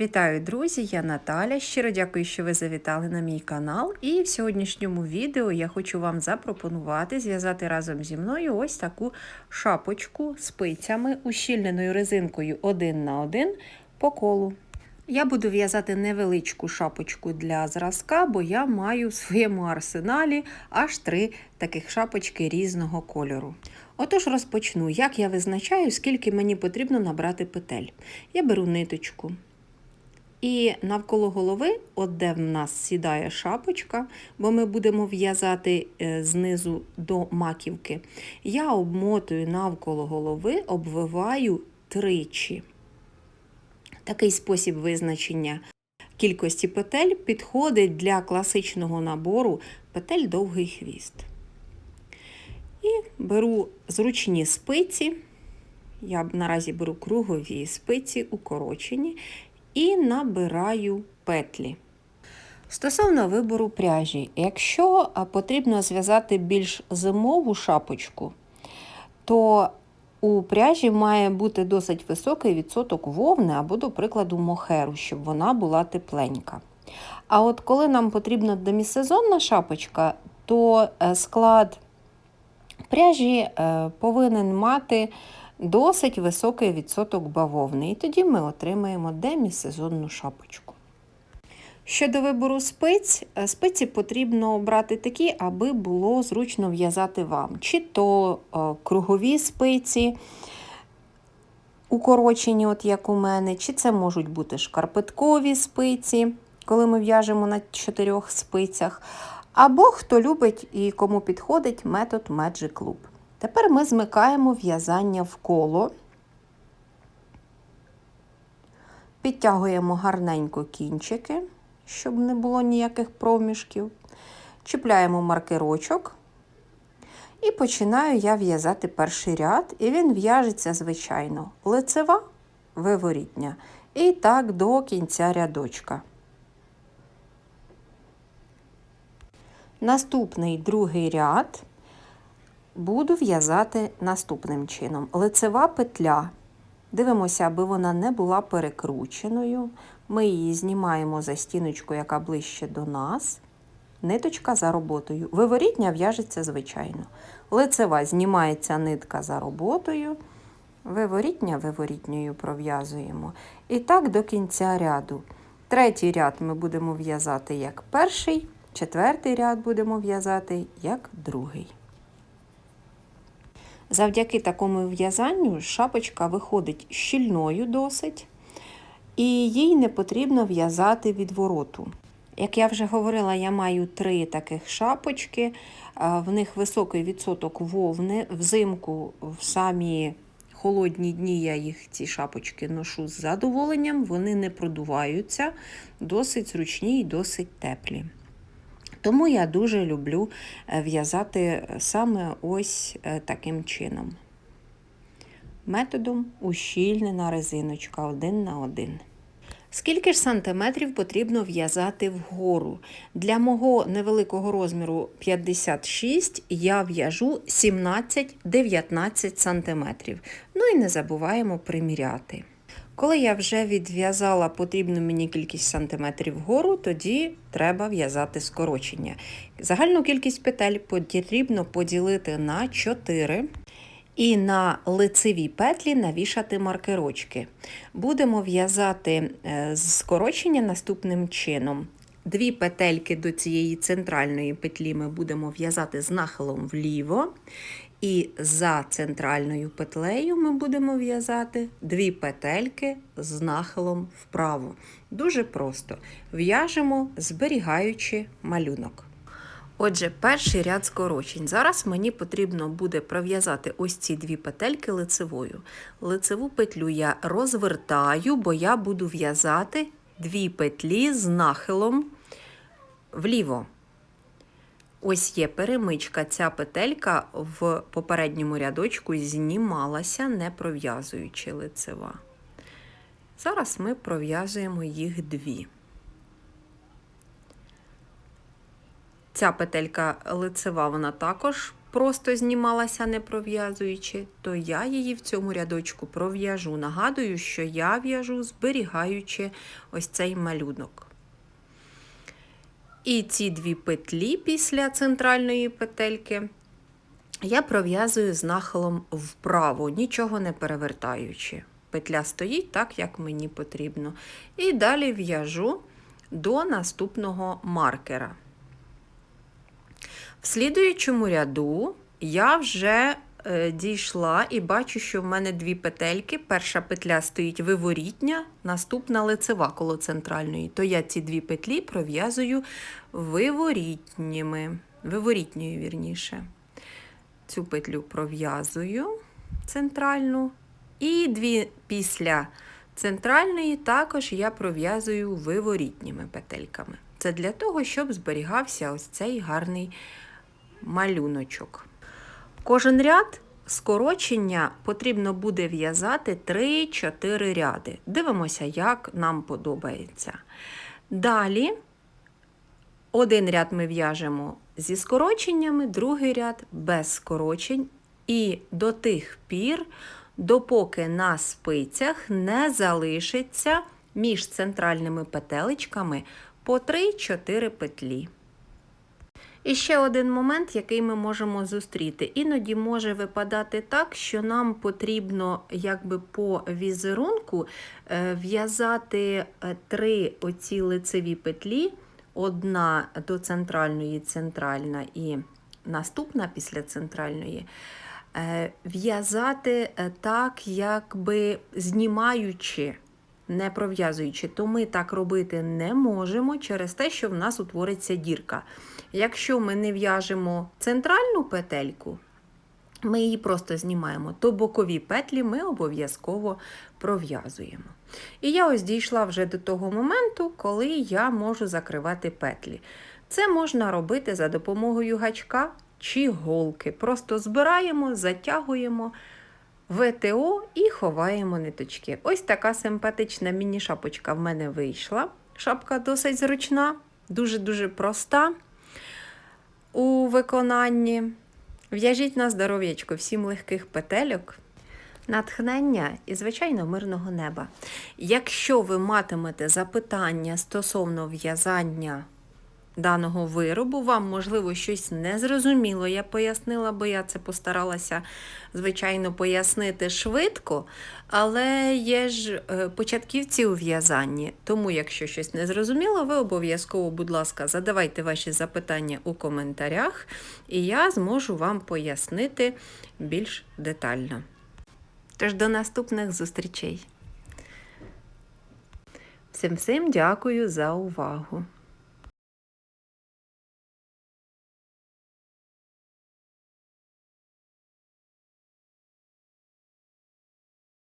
Вітаю, друзі! Я Наталя. Щиро дякую, що ви завітали на мій канал. І в сьогоднішньому відео я хочу вам запропонувати зв'язати разом зі мною ось таку шапочку з пицями, ущільненою резинкою 1 на 1 по колу. Я буду в'язати невеличку шапочку для зразка, бо я маю в своєму арсеналі аж три таких шапочки різного кольору. Отож розпочну, як я визначаю, скільки мені потрібно набрати петель. Я беру ниточку. І навколо голови, от де в нас сідає шапочка, бо ми будемо в'язати е, знизу до маківки, я обмотую навколо голови, обвиваю тричі. Такий спосіб визначення кількості петель підходить для класичного набору петель довгий хвіст. І беру зручні спиці. Я наразі беру кругові спиці, укорочені, і набираю петлі. Стосовно вибору пряжі, якщо потрібно зв'язати більш зимову шапочку, то у пряжі має бути досить високий відсоток вовни або, до прикладу, мохеру, щоб вона була тепленька. А от коли нам потрібна демісезонна шапочка, то е, склад пряжі е, повинен мати досить високий відсоток бавовни, і тоді ми отримаємо демісезонну шапочку. Щодо вибору спиць, спиці потрібно обрати такі, аби було зручно в'язати вам. Чи то кругові спиці, укорочені, от як у мене, чи це можуть бути шкарпеткові спиці, коли ми в'яжемо на чотирьох спицях. Або хто любить і кому підходить метод Magic Loop. Тепер ми змикаємо в'язання в коло, підтягуємо гарненько кінчики, щоб не було ніяких проміжків. Чіпляємо маркерочок. І починаю я в'язати перший ряд, і він в'яжеться, звичайно, лицева, виворітня. І так до кінця рядочка. Наступний другий ряд буду в'язати наступним чином. Лицева петля. Дивимося, аби вона не була перекрученою. Ми її знімаємо за стіночку, яка ближче до нас. Ниточка за роботою. Виворітня в'яжеться, звичайно. Лицева знімається нитка за роботою. Виворітня виворітньою пров'язуємо. І так до кінця ряду. Третій ряд ми будемо в'язати як перший, четвертий ряд будемо в'язати як другий. Завдяки такому в'язанню шапочка виходить щільною досить, і їй не потрібно в'язати відвороту. Як я вже говорила, я маю три таких шапочки, в них високий відсоток вовни. Взимку в самі холодні дні я їх ці шапочки ношу з задоволенням, вони не продуваються, досить зручні і досить теплі. Тому я дуже люблю е, в'язати саме ось е, таким чином. Методом ущільнена резиночка один на один. Скільки ж сантиметрів потрібно в'язати вгору? Для мого невеликого розміру 56 я в'яжу 17-19 сантиметрів. Ну і не забуваємо приміряти. Коли я вже відв'язала потрібну мені кількість сантиметрів вгору, тоді треба в'язати скорочення. Загальну кількість петель потрібно поділити на 4 і на лицеві петлі навішати маркерочки. Будемо в'язати е, скорочення наступним чином. Дві петельки до цієї центральної петлі ми будемо в'язати з нахилом вліво. І за центральною петлею ми будемо в'язати дві петельки з нахилом вправо. Дуже просто в'яжемо, зберігаючи малюнок. Отже, перший ряд скорочень. Зараз мені потрібно буде пров'язати ось ці дві петельки лицевою. Лицеву петлю я розвертаю, бо я буду в'язати дві петлі з нахилом вліво. Ось є перемичка, ця петелька в попередньому рядочку знімалася, не пров'язуючи лицева. Зараз ми пров'язуємо їх дві. Ця петелька лицева, вона також просто знімалася не пров'язуючи, то я її в цьому рядочку пров'яжу. Нагадую, що я в'яжу, зберігаючи ось цей малюнок. І ці дві петлі після центральної петельки я пров'язую з нахилом вправо, нічого не перевертаючи. Петля стоїть так, як мені потрібно. І далі в'яжу до наступного маркера. В слідуючому ряду я вже дійшла і бачу, що в мене дві петельки. Перша петля стоїть виворітня, наступна лицева коло центральної. То я ці дві петлі пров'язую виворітніми, виворітньою вірніше. Цю петлю пров'язую центральну. І дві після центральної також я пров'язую виворітніми петельками. Це для того, щоб зберігався ось цей гарний малюночок. Кожен ряд скорочення потрібно буде в'язати 3-4 ряди. Дивимося, як нам подобається. Далі один ряд ми в'яжемо зі скороченнями, другий ряд без скорочень. І до тих пір, допоки на спицях не залишиться між центральними петелечками по 3-4 петлі. І ще один момент, який ми можемо зустріти. Іноді може випадати так, що нам потрібно якби по візерунку е, в'язати е, три оці лицеві петлі, одна до центральної, центральна і наступна після центральної. Е, в'язати так, якби знімаючи, не пров'язуючи, то ми так робити не можемо через те, що в нас утвориться дірка. Якщо ми не в'яжемо центральну петельку, ми її просто знімаємо, то бокові петлі ми обов'язково пров'язуємо. І я ось дійшла вже до того моменту, коли я можу закривати петлі. Це можна робити за допомогою гачка чи голки. Просто збираємо, затягуємо ВТО і ховаємо ниточки. Ось така симпатична міні-шапочка в мене вийшла. Шапка досить зручна, дуже-дуже проста у виконанні. В'яжіть на здоров'ячко всім легких петельок. Натхнення і, звичайно, мирного неба. Якщо ви матимете запитання стосовно в'язання даного виробу, вам, можливо, щось незрозуміло, я пояснила, бо я це постаралася, звичайно, пояснити швидко, але є ж е, початківці у в'язанні. Тому, якщо щось незрозуміло, ви обов'язково, будь ласка, задавайте ваші запитання у коментарях, і я зможу вам пояснити більш детально. Тож до наступних зустрічей. Всім всім дякую за увагу!